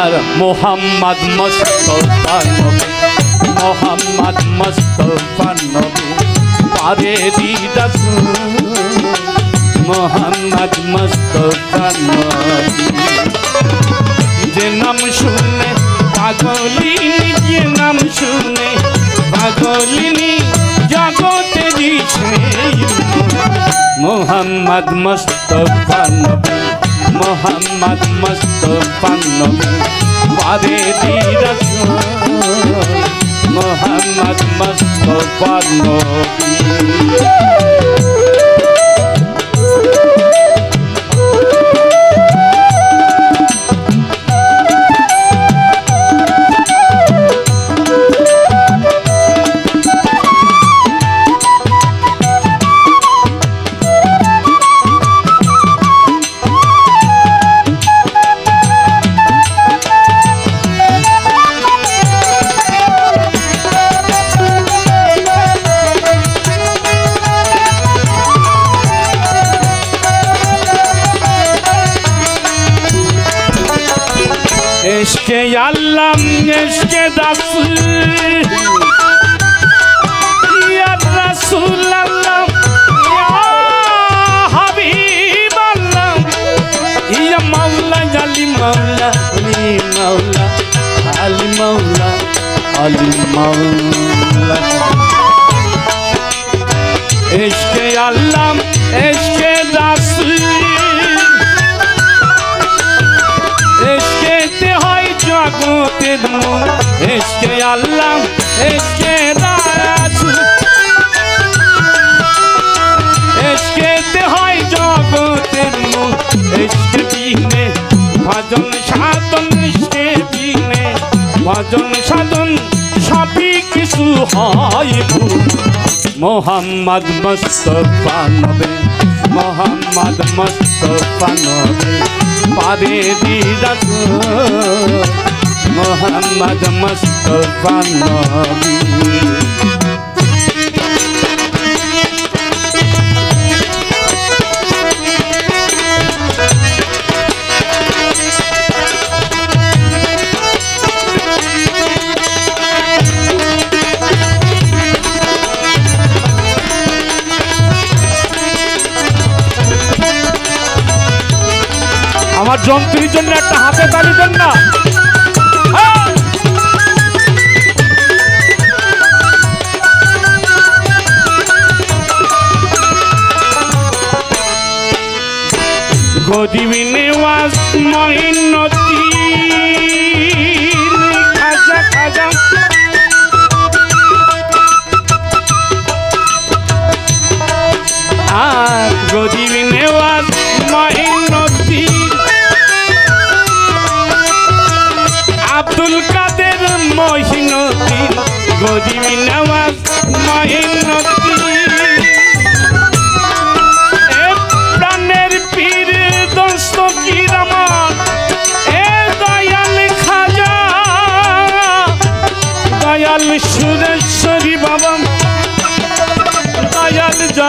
আমার মোহাম্মদ মোস্তফা নবী মোহাম্মদ মোস্তফা নবী পারে দিদাস মোহাম্মদ মোস্তফা নবী যে নাম শুনে পাগলিনী যে নাম শুনে পাগলিনী জগতে দিছে মোহাম্মদ মোস্তফা নবী মোহাম্মদ মুস্তফা নবী দিরস মোহাম্মদ মুস্তফা নবী। এসকে আল্লাহ এসকে রাসুল। ইয়া রাসুল আল্লাহ ইয়া হাবিব আল্লাহ ইয়া মাওলা, আলি মাওলা আলি মাওলা আলি মাওলা আলি মাওলা। এসকে আল্লাহ, এসকে রাসুল এসকেতে হয় জগতের মন এসকে বিনে ভজন সাধন, এসকে বিনে ভজন সাধন, সবই কিছু হয় মোহাম্মদ মুস্তফা নবে, মোহাম্মদ মুস্তফা নবে, পারে দিদাস মোহাম্মদ মুস্তফা নবী আমার যন্ত্রীর জন্য একটা হাতে তালি দেন না। হ্যাঁ! গরিবী নেওয়াজ মহিনতি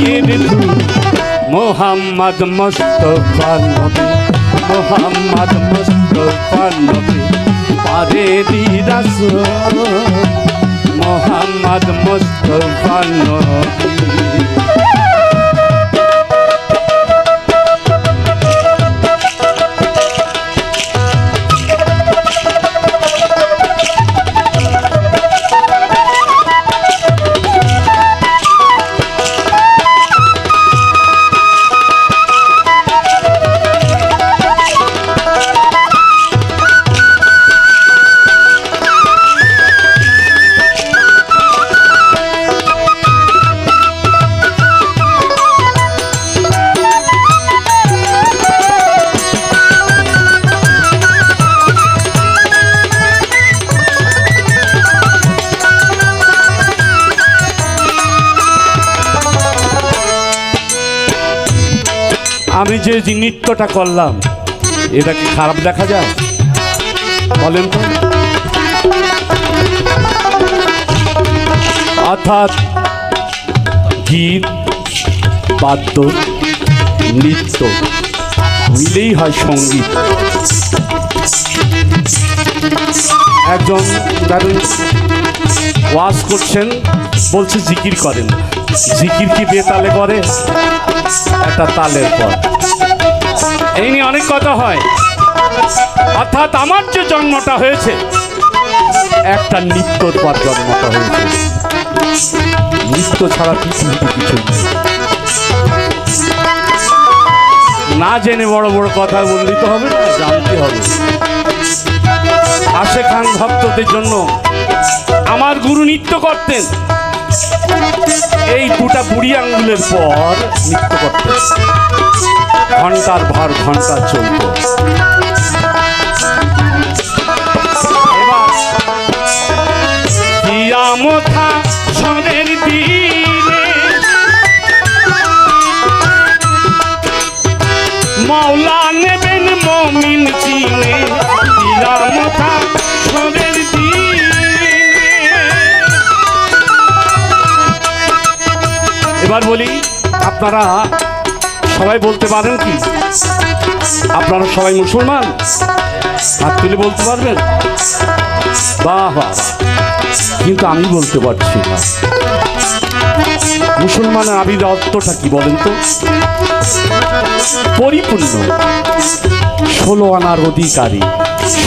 ধুল মোহাম্মদ মুস্তফা নবী মোহাম্মদ মুস্তফা নবী পারে দিদাস মোহাম্মদ মুস্তফা নবী। আমি যে নৃত্যটা করলাম, এটা কি খারাপ দেখা যায়? বলেন তো। অর্থাৎ গীত, বাদ্য, নৃত্য মিলেই হয় সংগীত। একজন ধরেন ওয়াজ করছেন, বলছে জিকির করেন। জিকির কি বেতালে করে? একটা তালের পর এই নিয়ে অনেক কথা হয়। অর্থাৎ আমার যে জন্মটা হয়েছে, একটা নৃত্যর পর জন্মটা হয়েছে। নৃত্য ছাড়া পৃথিবীতে কিছু না জেনে বড় বড় কথা বললিতে হবে না, জানতে হবে। আশে খান ভক্তদের জন্য আমার গুরু নৃত্য করতেন। এই দুটা বুড়ি আঙ্গুলের পর নৃত্য করতে ঘণ্টার ভর ঘণ্টা চলত। এবার বলি, আপনারা সবাই বলতে পারেন কি? আপনারা সবাই মুসলমান? হাত তুলে বলতে পারবেন? বাহ কিন্তু আমি বলতে পারছি না। মুসলমানের আবির অর্থটা কি বলেন তো? পরিপূর্ণ। ষোলো আনার অধিকারী।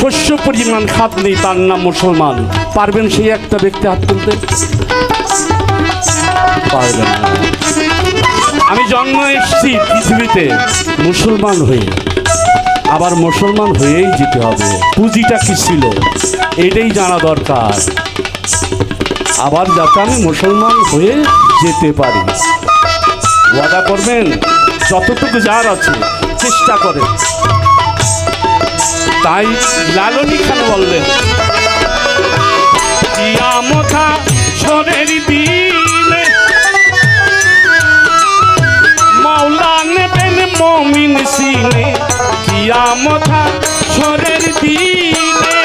শস্য পরিমাণ খাত নেই, তার নাম মুসলমান। পারবেন সেই একটা ব্যক্তি হাত তুলতে? পারবেন না। আমি জন্ম এসেছি পৃথিবীতে মুসলমান হয়ে। আবার মুসলমান হয়েই যেতে হবে। পুঁজিটা কি ছিল? এটাই জানা দরকার। আবার যাতে আমি মুসলমান হয়ে যেতে পারি। ওয়াদা করবেন? যতটুকু যার আছে, চেষ্টা করেন। তাই লালনী খান বললেন দিনে মমিন সিনে কিয়ামথা সরের দিনে।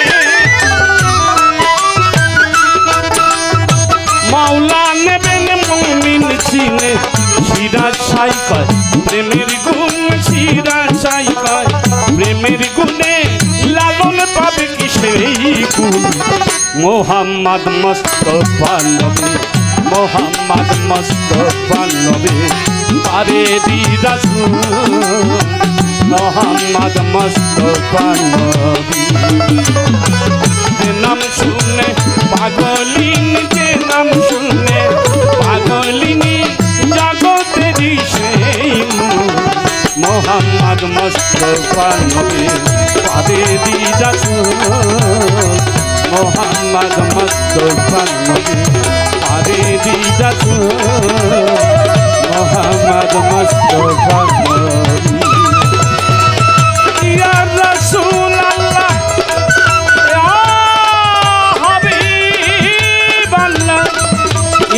মাওলা নেবেন মমিন সিনে, শিরা সাই কয় প্রেমের গুণ শিরা সাই কয় প্রেমের গুণে লালন পাবে কি সেই গুণ? মোহাম্মদ মস্তফা নবী মোহাম্মদ মস্তফা নবী আরে দি রাসূল মোহাম্মদ মস্তফা নাম শুনে পাগলিন যে নাম শুনে পাগলিনী জগতেরই সেই। মোহাম্মদ মস্তফা নবী দিদাস মোহাম্মদ মস্তফা নবী পারে দিদাস মোহাম্মদ মস্তফা নবী ইয়া রাসূলুল্লাহ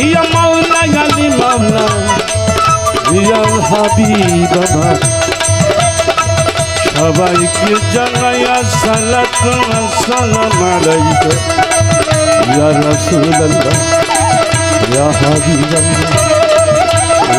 ইয়া মাওলা গালি মাওলা ইয়া হাবিব আমার সবাইকে জানাইয়া সালাত সালাম আলাইকা ইয়া রাসূলুল্লাহ ইয়া হাবিবাল্লাহ